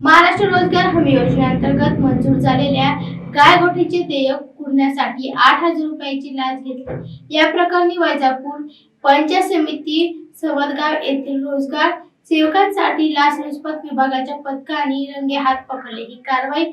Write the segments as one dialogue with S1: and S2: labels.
S1: महाराष्ट्र रोजगार हमी योजनेअंतर्गत मंजूर झालेल्या गायगोठीचे देयक पुरण्यासाठी आठ हजार रुपयाची लाच घेतली. या प्रकरणी वैजापूर पंचायत समिती सवदगाव येथील रोजगार सेवकांसाठी लाचलुचपत विभागाच्या पथकाने रंगे हात पकडले. ही कारवाई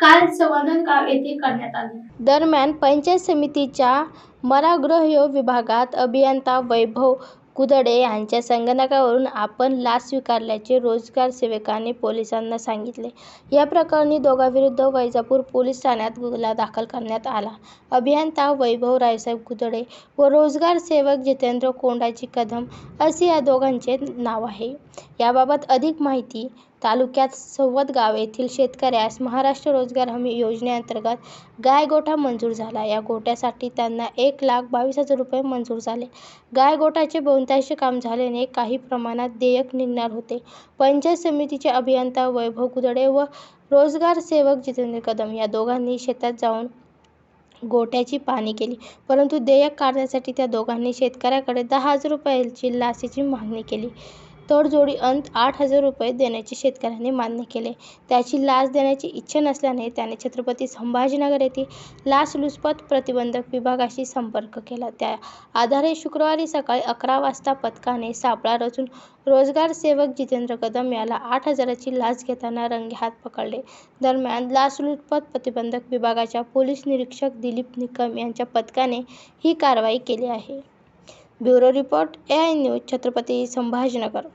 S1: काल सवदनगाव येथे करण्यात आली. दरम्यान पंचायत समितीच्या मरागृह विभागात अभियंता वैभव कुदडे यांच्या संगणकावरून आपण लाच स्वीकारल्याचे रोजगार सेवकाने पोलिसांना सांगितले. या प्रकरणी दोघांविरुद्ध वैजापूर पोलीस ठाण्यात गुन्हा दाखल करण्यात आला. अभियंता वैभव रायसाहेब कुदडे व रोजगार सेवक जितेंद्र कोंडाजी कदम असे या दोघांचे नाव आहे. याबाबत अधिक माहिती तालुक्यात सवदगाव येथील शेतकऱ्यास महाराष्ट्र रोजगार हमी योजनेअंतर्गत गाय गोठा मंजूर झाला. या गोठ्यासाठी त्यांना एक लाख बावीस हजार रुपये मंजूर झाले. गाय गोठाचे बहुतांश काम झाल्याने काही प्रमाणात देयक निघणार होते. पंचायत समितीचे अभियंता वैभव कुदडे व रोजगार सेवक जितेंद्र कदम या दोघांनी शेतात जाऊन गोठ्याची पाहणी केली. परंतु देयक काढण्यासाठी त्या दोघांनी शेतकऱ्याकडे दहा हजार रुपयाची लाचेची मागणी केली. तडजोडी अंत आठ हजार रुपये देण्याचे शेतकऱ्याने मान्य केले. त्याची लाच देण्याची इच्छा नसल्याने त्याने छत्रपती संभाजीनगर येथे लाचलुचपत प्रतिबंधक विभागाशी संपर्क केला. त्या आधारे शुक्रवारी सकाळी अकरा वाजता पथकाने सापळा रचून रोजगार सेवक जितेंद्र कदम याला आठ हजाराची लाच घेताना रंगेहात पकडले. दरम्यान लाचलुचपत प्रतिबंधक विभागाच्या पोलीस निरीक्षक दिलीप निकम यांच्या पथकाने ही कारवाई केली आहे. Bureau report A I news Chhatrapati Sambhajinagar.